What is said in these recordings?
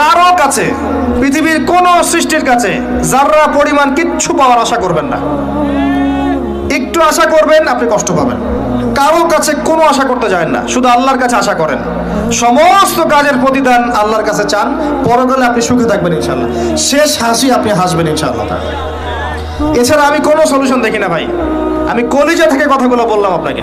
কারও কাছে, পৃথিবীর কোন সৃষ্টির কাছে যারা পরিমাণ কিচ্ছু পাওয়ার আশা করবেন না। একটু আশা করবেন, আপনি কষ্ট পাবেন। কারও কাছে কোনো আশা করতে যায় না, শুধু আল্লাহর কাছে আশা করেন। সমস্ত কাজের প্রতিদান আল্লাহর কাছে চান, পরকালে আপনি সুখে থাকবেন ইনশাল্লাহ শেষ হাসি আপনি হাসবেন ইনশাল্লাহ এছাড়া আমি কোনো সলিউশন দেখি না ভাই। আমি কলিজা থেকে কথাগুলো বললাম আপনাকে।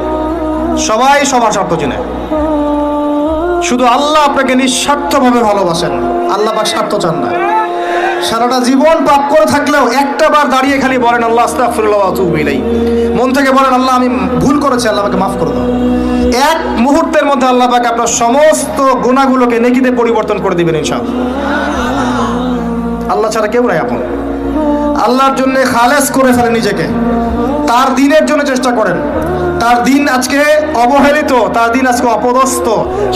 সবাই সবার স্বার্থ চেনে। শুধু আল্লাহ আপনাকে নিঃস্বার্থভাবে ভালোবাসেন। আল্লাহ পাক স্বার্থ চান না। সারাটা জীবন পাপ করে থাকলেও একটা বার দাঁড়িয়ে খালি বলেন, আল্লাহ, আস্তাগফিরুল্লাহ ওয়া মন থেকে বলেন, আল্লাহ, আমি ভুল করেছি, আল্লাহ মাফ করে দাও। এক মুহূর্তের মধ্যে আল্লাহ পাক আপনার সমস্ত গুণাগুলোকে নেকিতে পরিবর্তন করে দিবেন, ইনশাআল্লাহ। আল্লাহ ছাড়া কেউ নাই আপন। আল্লাহর জন্য খালেস করে ফেলেন নিজেকে। তার দিনের জন্য চেষ্টা করেন। তার দিন আজকে অবহেলিত, তার দিন আজকে অপদস্থ।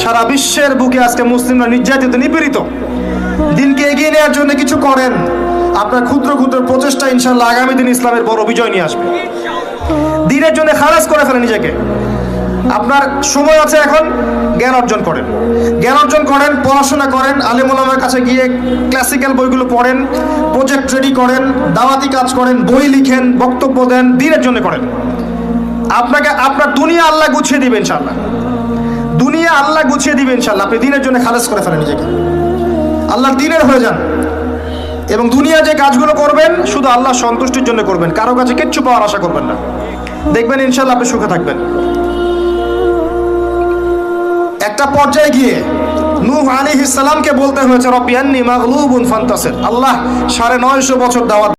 সারা বিশ্বের বুকে আজকে মুসলিমরা নির্যাতিত, নিপীড়িত। দিনকে এগিয়ে নেওয়ার জন্য কিছু করেন। আপনার ক্ষুদ্র ক্ষুদ্র প্রচেষ্টা ইনশাল্লাহ আগামী দিন ইসলামের বড় বিজয় নিয়ে আসবে। দিনের জন্য খালাস করে ফেলেন নিজেকে। আপনার সময় আছে এখন জ্ঞান অর্জন করেন। জ্ঞান অর্জন করেন, পড়াশোনা করেন আলেমুলামের কাছে গিয়ে ক্লাসিক্যাল বইগুলো পড়েন প্রজেক্ট রেডি করেন, দাওয়াতি কাজ করেন, বই লিখেন, বক্তব্য দেন, দিনের জন্য করেন। আপনাকে, আপনার দুনিয়া আল্লাহ গুছিয়ে দিবেন ইনশাল্লাহ দুনিয়া আল্লাহ গুছিয়ে দিবেন ইনশাল্লাহ আপনি দিনের জন্য খালাস করে ফেলেন নিজেকে। আল্লাহর দিনের হয়ে যান। এবং দুনিয়া যে কাজগুলো করবেন, শুধু আল্লাহ সন্তুষ্টির জন্য করবেন। কারও কাছে কিচ্ছু পাওয়ার আশা করবেন না। দেখবেন ইনশাল্লাহ আপনি সুখে থাকবেন। একটা পর্যায়ে গিয়ে নূহ আলী ইসলামকে বলতে হয়েছে রব্বিয়ান্নি মাগলুবুন ফান্তাসির। আল্লাহ সাড়ে নয়শো বছর দাওয়াত